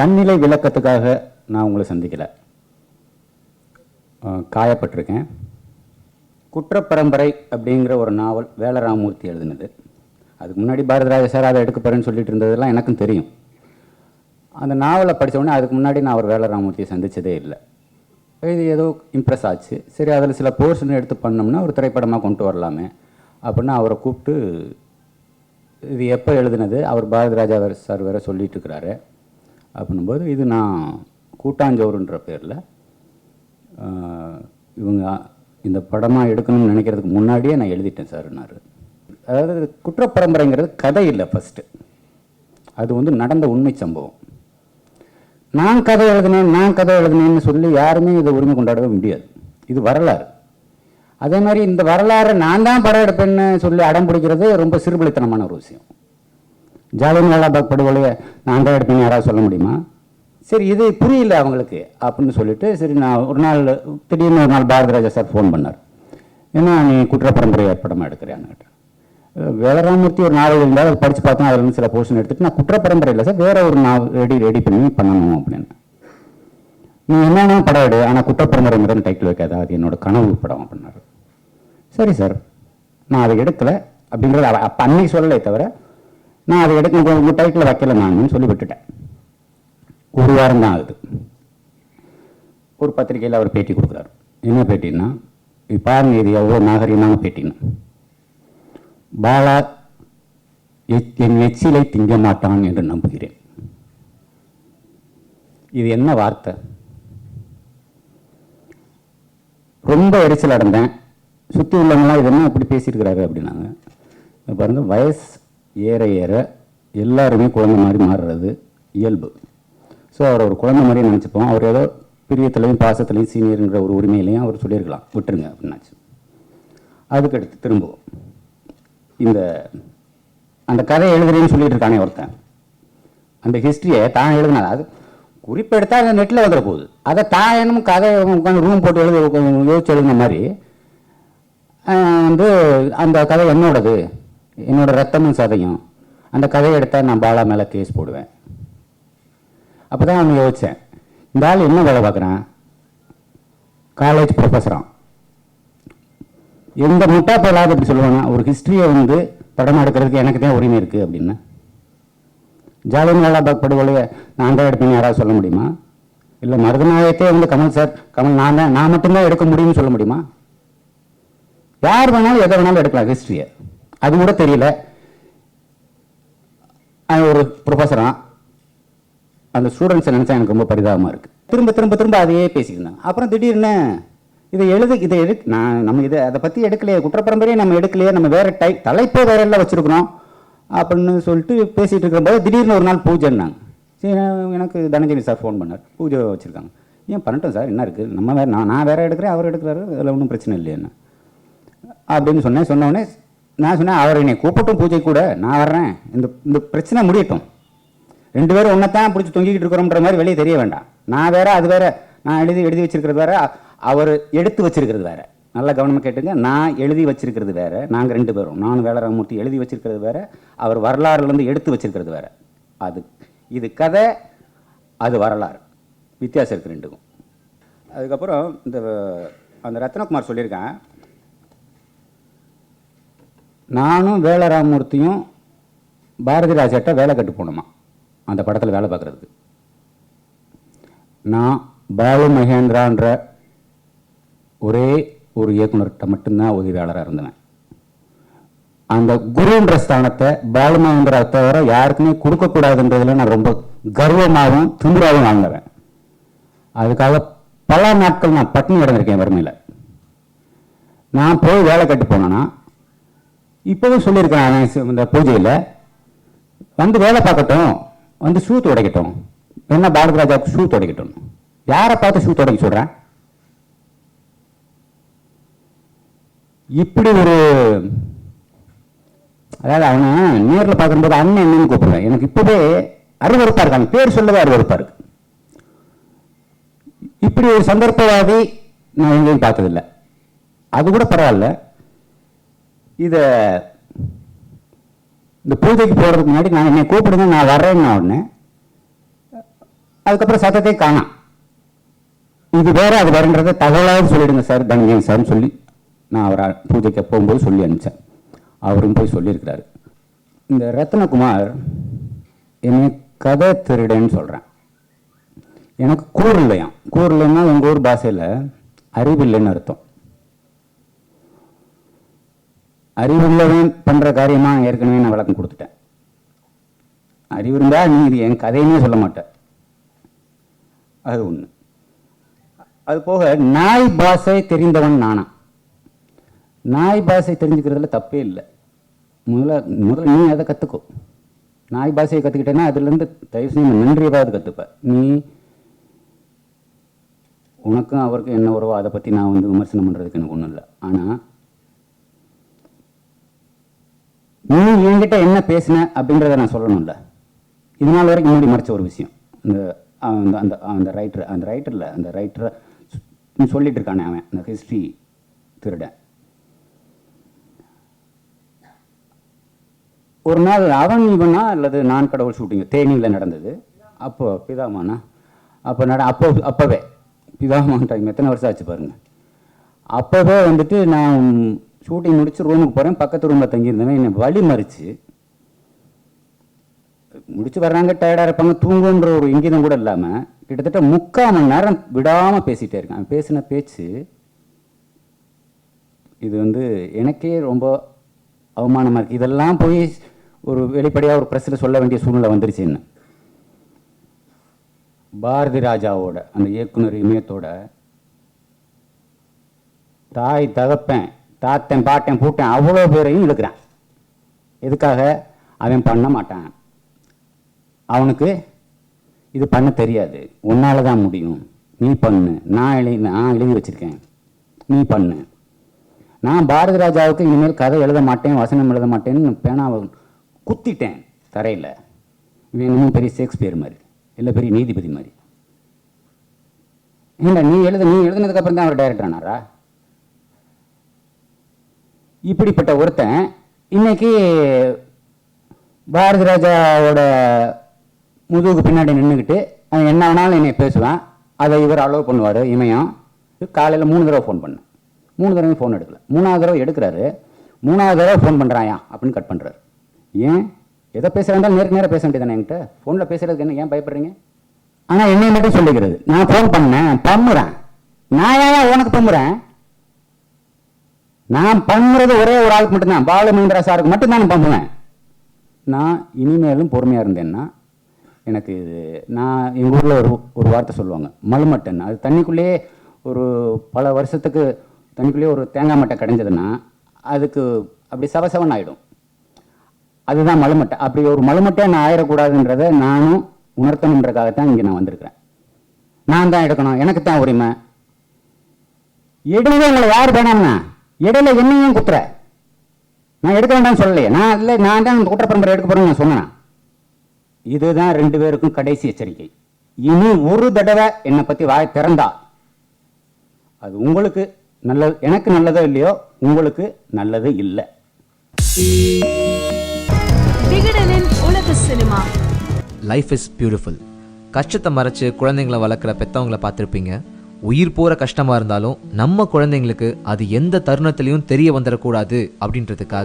தன்னிலை விளக்கத்துக்காக நான் உங்களை சந்திக்கலை. காயப்பட்டிருக்கேன் காயப்பட்டிருக்கேன். குற்றப்பரம்பரை அப்படிங்கிற ஒரு நாவல் வேலராமூர்த்தி எழுதினது. அதுக்கு முன்னாடி பாரதராஜ சார் அதை எடுக்க போகிறேன்னு சொல்லிட்டு இருந்ததெல்லாம் எனக்கும் தெரியும். அந்த நாவலை படிச்ச உடனே அதுக்கு முன்னாடி நான் ஒரு வேலராமூர்த்தியை சந்தித்ததே இல்லை. இது ஏதோ இம்ப்ரெஸ் ஆச்சு. சரி அதில் சில போர்ஷன் எடுத்து பண்ணோம்னா ஒரு திரைப்படமாக கொண்டு வரலாமே அப்படின்னு அவரை கூப்பிட்டு இது எப்போ எழுதினது? அவர் பாரதராஜா சார் வேறு சொல்லிட்டு இருக்கிறாரு. அப்படின்னும்போது இது நான் கூட்டாஞ்சோறுன்ற பேரில் இவங்க இந்த படமாக எடுக்கணும்னு நினைக்கிறதுக்கு முன்னாடியே நான் எழுதிட்டேன் சார்னாரு அதாவது குற்றப்பரம்பரைங்கிறது கதை இல்லை ஃபஸ்ட்டு அது வந்து நடந்த உண்மை சம்பவம். நான் கதை எழுதினேன் நான் கதை எழுதினேன்னு சொல்லி யாருமே இதை உரிமை கொண்டாடவே முடியாது. இது வரலாறு. அதே மாதிரி இந்த வரலாறை நான் தான் படம் எடுப்பேன்னு சொல்லி அடம் பிடிக்கிறது ரொம்ப சிறுபலித்தனமான ஒரு விஷயம். ஜாலியன்வாலாபாக் படுகொலையை நான் தான் பண்ணி யாராவது சொல்ல முடியுமா? சரி இது புரியல அவங்களுக்கு அப்படின்னு சொல்லிட்டு சரி நான் ஒரு நாள் திடீர்னு ஒரு நாள் பாரதிராஜா சார் ஃபோன் பண்ணார். ஏன்னா நீ குற்ற பரம்பரை படமாக எடுக்கிறேன்னு கேட்டேன் வேலராமூர்த்தி ஒரு நாவல் இருந்தால் அதை படித்து பார்த்தோம் அதில் இருந்து சில போர்ஷன் எடுத்துகிட்டு நான் குற்றப்பரம்பரை இல்லை சார் வேறு ஒரு நாவல் ரெடி ரெடி பண்ணி பண்ணணும் அப்படின்னு. நீ என்னென்ன படம் எடு ஆனால் குற்றப்பரம்பரைங்கிறது டைட்டில் வைக்காத அது என்னோட கனவு படம் அப்படின்னாரு. சரி சார் நான் அதை எடுக்கலை அப்படிங்கிறத அப்போ அன்னைக்கு சொல்லலை தவிர நான் அதை எடுக்க உங்கள் டைட்டில் வைக்கல நான் சொல்லி விட்டுட்டேன் ஒரு வாரம் தான் ஆகுது. ஒரு பத்திரிக்கையில் அவர் பேட்டி கொடுக்குறாரு. என்ன பேட்டின்னா இது பாருங்க இது எவ்வளோ நாகரீகமான பேட்டின்னு. பாலா என் எச்சிலை திங்க மாட்டான் என்று நம்புகிறேன். இது என்ன வார்த்தை? ரொம்ப எரிச்சல் அடைந்தேன். சுற்றி உள்ளவங்களாம் இது என்ன இப்படி பேசியிருக்கிறாரு அப்படின்னாங்க. பாருங்கள் வயசு ஏற ஏற எல்லாருமே குழந்தை மாதிரி மாறுறது இயல்பு. ஸோ அவர் ஒரு குழந்தை மாதிரி நினச்சிப்போம். அவர் ஏதோ பிரியத்துலையும் பாசத்துலையும் சீனியருங்கிற ஒரு உரிமையிலையும் அவர் சொல்லியிருக்கலாம். விட்டுருங்க அப்படின்னாச்சு. அதுக்கடுத்து திரும்புவோம். இந்த அந்த கதை எழுதுறேன்னு சொல்லிட்டு இருக்கானே ஒருத்தன். அந்த ஹிஸ்ட்ரியை தான் எழுதினா அது குறிப்பெடுத்தால் அந்த நெட்டில் வந்துட போகுது. அதை தான் என்னமோ கதை உட்காந்து ரூம் போட்டு எழுத உட்காந்து யோசிச்சு எழுதின மாதிரி வந்து அந்த கதை என்னோடது? என்னோட ரத்தமும் சதையும். அந்த கதையை எடுத்தால் நான் பாலா மேலே கேஸ் போடுவேன். அப்போ தான் அவன் யோசித்தேன் இந்த ஆள் என்ன வேலை பார்க்குறான்? காலேஜ் ப்ரொஃபஸரான் எந்த முட்டா போலாது அப்படி சொல்லுவாங்க ஒரு ஹிஸ்ட்ரியை வந்து படம் எடுக்கிறதுக்கு எனக்கு தான் உரிமை இருக்குது அப்படின்னு. ஜாலியன் வாலாபாக் படுகொலையை நான் தான் எடுப்பேன்னு யாராவது சொல்ல முடியுமா? இல்லை மருதநாயகத்தே வந்து கமல் சார் கமல் நான் தான் நான் மட்டும்தான் எடுக்க முடியும்னு சொல்ல முடியுமா? யார் வேணாலும் எதை வேணாலும் எடுக்கலாம் ஹிஸ்ட்ரியை அது கூட தெரியல. ஒரு ப்ரொஃபஸராக அந்த ஸ்டூடெண்ட்ஸை நினச்சா எனக்கு ரொம்ப பரிதாபமாக இருக்குது திரும்ப திரும்ப திரும்ப அதையே பேசியிருந்தேன் அப்புறம் திடீர்னு இதை எழுது இதை எடு நான் நம்ம இதை அதை பற்றி எடுக்கலையே குற்றப்பரம்பரையே நம்ம எடுக்கலையே நம்ம வேறு டை தலைப்பே வேற எல்லாம் வச்சுருக்குறோம் அப்படின்னு சொல்லிட்டு பேசிகிட்டு இருக்கும்போது திடீர்னு ஒரு நாள் பூஜைன்னாங்க சரி எனக்கு தனஞ்சலி சார் ஃபோன் பண்ணார். பூஜை வச்சுருக்காங்க. ஏன் பண்ணட்டும் சார் என்ன இருக்குது நம்ம வேறு நான் நான் வேறு எடுக்கிறேன் அவர் எடுக்கிறாரு அதில் ஒன்றும் பிரச்சனை இல்லையே அப்படின்னு சொன்னேன். சொன்ன நான் சொன்னேன் அவர் என்னை கூப்பிட்டும் பூஜை கூட நான் வர்றேன். இந்த இந்த பிரச்சனை முடியட்டும். ரெண்டு பேரும் ஒன்றைத்தான் பிடிச்சி தொங்கிக்கிட்டு இருக்கிறோம்ன்ற மாதிரி வெளியே தெரிய வேண்டாம். நான் வேற அது வேற. நான் எழுதி எழுதி வச்சிருக்கிறது வேற. அவர் எடுத்து வச்சிருக்கிறது வேற. நல்லா கவனமாக கேட்டுங்க. நான் எழுதி வச்சிருக்கிறது வேற. நாங்கள் ரெண்டு பேரும். நான் வேலராமூர்த்தி எழுதி வச்சிருக்கிறது வேற. அவர் வரலாறுலேருந்து எடுத்து வச்சிருக்கிறது வேற. அது இது கதை அது வரலாறு. வித்தியாசம் இருக்குது ரெண்டுக்கும். அதுக்கப்புறம் இந்த அந்த ரத்னகுமார் சொல்லியிருக்கேன். நானும் வேலராமூர்த்தியும் பாரதி ராஜாட்ட வேலை கட்டு போனோமா அந்த படத்தில் வேலை பார்க்குறதுக்கு. நான் பாலு மகேந்திரான்ற ஒரே ஒரு இயக்குனர்கிட்ட மட்டும்தான் உதவியாளராக இருந்தேன் அந்த குருன்ற ஸ்தானத்தை பாலு மகேந்திரா தவிர யாருக்குமே கொடுக்கக்கூடாதுன்றதில் நான் ரொம்ப கர்வமாகவும் திமிராகவும் வாங்குவேன் அதுக்காக பல நாட்கள் நான் பட்டினி கிடந்திருக்கேன் வறுமையில். நான் போய் வேலை கட்டு போனேன்னா இப்போவும் சொல்லியிருக்கேன் இந்த பூஜையில். வந்து வேலை பார்க்கட்டும் வந்து ஷூ துடைக்கட்டும் என்ன பாரதி ராஜாவுக்கு ஷூ துடைக்கட்டும் யாரை பார்த்து ஷூ துடைக்க சொல்கிறேன் இப்படி ஒரு அதாவது அவனை நேரில் பார்க்கும்போது அண்ணன் என்னன்னு கூப்பிடுவேன். எனக்கு இப்போவே அருவறுப்பாக இருக்கு அவன் பேர் சொல்லவே அருவருப்பாக இருக்கு. இப்படி ஒரு சந்தர்ப்பவாதி நான் எங்கேயும் பார்த்ததில்லை. அது கூட பரவாயில்ல. இதை இந்த பூஜைக்கு போகிறதுக்கு முன்னாடி நான் என்னை கூப்பிடுங்க நான் வர்றேன்னு உடனே அதுக்கப்புறம் சத்தத்தை காணாம். இது வேற அது வேறன்றதை தகவலாக சொல்லிடுங்க சார் தனஞ்சயன் சார்னு சொல்லி. நான் அவரை பூஜைக்கு போகும்போது சொல்லி அனுப்பிச்சேன். அவரும் போய் சொல்லியிருக்கிறாரு. இந்த ரத்னகுமார் என்னை கதை திருடன்னு சொல்கிறேன் எனக்கு கூர் இல்லையாம். கூர் இல்லைன்னா எங்கள் ஊர் பாஷையில் அறிவில்லைன்னு அர்த்தம். அறிவுள்ளவன் பண்ணுற காரியமாக ஏற்கனவே நான் விளக்கம் கொடுத்துட்டேன். அறிவு இருந்தால் நீ இது என் கதையுமே சொல்ல மாட்டேன் அது ஒன்று அது போக நாய் பாஷை தெரிந்தவன் நானா? நாய் பாஷை தெரிஞ்சுக்கிறதுல தப்பே இல்லை. முதல்ல முதல்ல நீ அதை கற்றுக்கோ நாய் பாஷையை கற்றுக்கிட்டேன்னா அதுலேருந்து தயவு செஞ்சு நன்றியவாவது கற்றுப்ப நீ உனக்கும் அவருக்கும் என்ன உறவோ அதை பற்றி நான் வந்து விமர்சனம் பண்ணுறதுக்கு எனக்கு ஒன்றும் இல்லை. ஆனால் நீ என்கிட்ட என்ன பேசின அப்படின்றத நான் சொல்லணும்ல. இது நாள் வரைக்கும் முன்னாடி மறைச்ச ஒரு விஷயம். இந்த அந்த அந்த அந்த ரைட்டர் அந்த ரைட்டரில் அந்த ரைட்டரை சொல்லிட்டு இருக்கானே அவன் அந்த ஹிஸ்ட்ரி திருடன். ஒரு நாள் அவன் இவனா அல்லது நான் கடவுள் ஷூட்டிங் தேனியில் நடந்தது. அப்போ பிதாமானா அப்போ நட அப்போ அப்போவே. பிதாமான் டைம் எத்தனை வருஷம் ஆச்சு பாருங்கள் அப்போவே வந்துட்டு நான் ஷூட்டிங் முடித்து ரூமுக்கு போகிறேன் பக்கத்து ரூமில் தங்கியிருந்தவன் என்னை வழி மறித்து முடிச்சு வர்றாங்க டயர்டாக இருப்பாங்க தூங்குன்ற ஒரு இங்கீதம் கூட இல்லாமல் கிட்டத்தட்ட முக்கால் மணி நேரம் விடாமல் பேசிகிட்டே இருக்கான். பேசின பேச்சு இது வந்து எனக்கே ரொம்ப அவமானமாக இருக்குது இதெல்லாம் போய் ஒரு வெளிப்படையாக ஒரு ப்ரெஸ்ஸில் சொல்ல வேண்டிய சூழ்நிலை வந்துருச்சு என்ன? பாரதி ராஜாவோட அந்த இயக்குனர் இமயத்தோட தாய் தகப்பேன் தாத்தன் பாட்டன் பூட்டன் அவ்வளோ பேரையும் இழுக்கிறான். எதுக்காக? அவன் பண்ண மாட்டான். அவனுக்கு இது பண்ண தெரியாது. உன்னால் தான் முடியும். நீ பண்ணு. நான் எழுதி நான் எழுதி வச்சுருக்கேன். நீ பண்ணு. நான் பாரதி ராஜாவுக்கு இனிமேல் கதை எழுத மாட்டேன் வசனம் எழுத மாட்டேன்னு பேனாவை குத்திட்டேன் தரையில். இவன் இன்னமும் பெரிய ஷேக்ஸ்பியர் மாதிரி. இல்லை பெரிய நீதிபதி மாதிரி. இல்லை நீ எழுத நீ எழுதுனதுக்கப்புறம் தான் அவர் டைரக்டர் ஆனாரா? இப்படிப்பட்ட ஒருத்தன் இன்னைக்கு பாரதி ராஜாவோட முதுகுக்கு பின்னாடி நின்றுக்கிட்டு அவன் என்ன வேணாலும் என்னை பேசுவான். அதை இவர் அலோவ் பண்ணுவார் இமயம். காலையில் மூணு தடவை ஃபோன் பண்ணேன். மூணு தடவை ஃபோன் எடுக்கல. மூணாவது தடவை எடுக்கிறாரு. மூணாவது தடவை ஃபோன் பண்ணுறாயா அப்படின்னு கட் பண்ணுறாரு ஏன்? எதை பேச இருந்தாலும் நேருக்கு நேராக பேச வேண்டியதானே என்கிட்ட? ஃபோனில் பேசுறதுக்கு என்ன ஏன் பயப்படுறீங்க? ஆனால் என்னை மட்டும் சொல்லிக்கிறது. நான் ஃபோன் பண்ணேன் பம்புறேன் நான் ஏன் உனக்கு பம்புறேன் நான் பண்ணுறது ஒரே ஒரு ஆளுக்கு மட்டும்தான். பாலமேந்திரா சாருக்கு மட்டும்தான் நான் பண்ணுவேன் நான் இனிமேலும் பொறுமையாக இருந்தேன்னா எனக்கு இது நான் எங்கள் ஊரில் ஒரு ஒரு வார்த்தை சொல்லுவாங்க. மலுமட்டன். அது தண்ணிக்குள்ளேயே ஒரு பல வருஷத்துக்கு தண்ணிக்குள்ளேயே ஒரு தேங்காய் மட்டை கிடைஞ்சதுன்னா அதுக்கு அப்படி சவசவன் ஆகிடும் அதுதான் மலுமட்டை. அப்படி ஒரு மலுமட்டை நான் ஆயிடக்கூடாதுன்றதை நானும் உணர்த்தணுன்றக்காகத்தான் இங்கே நான் வந்திருக்கிறேன். நான் தான் எடுக்கணும். எனக்கு தான் உரிமை. எடுங்க உங்களை யார் வேணாம்னா இடையில என்னையும் குத்துற. நான் எடுக்க வேண்டாம்னு சொல்லலையே. நான் இல்லை நான் தான் இந்த குற்றப்பரம்பரை எடுக்க போறேன்னு நான் சொன்னேன்? இதுதான் ரெண்டு பேருக்கும் கடைசி எச்சரிக்கை. இனி ஒரு தடவை என்னை பத்தி வாய் திறந்தா அது உங்களுக்கு நல்லது எனக்கு நல்லதோ இல்லையோ உங்களுக்கு நல்லது இல்லை. சினிமா. லைஃப் இஸ் பியூட்டிஃபுல் கஷ்டத்தை மறைச்சு குழந்தைங்களை வளர்க்குற பெத்தவங்கள பார்த்துருப்பீங்க. உயிர் போகிற கஷ்டமாக இருந்தாலும் நம்ம குழந்தைங்களுக்கு அது எந்த தருணத்திலையும் தெரிய வந்துடக்கூடாது அப்படின்றதுக்காக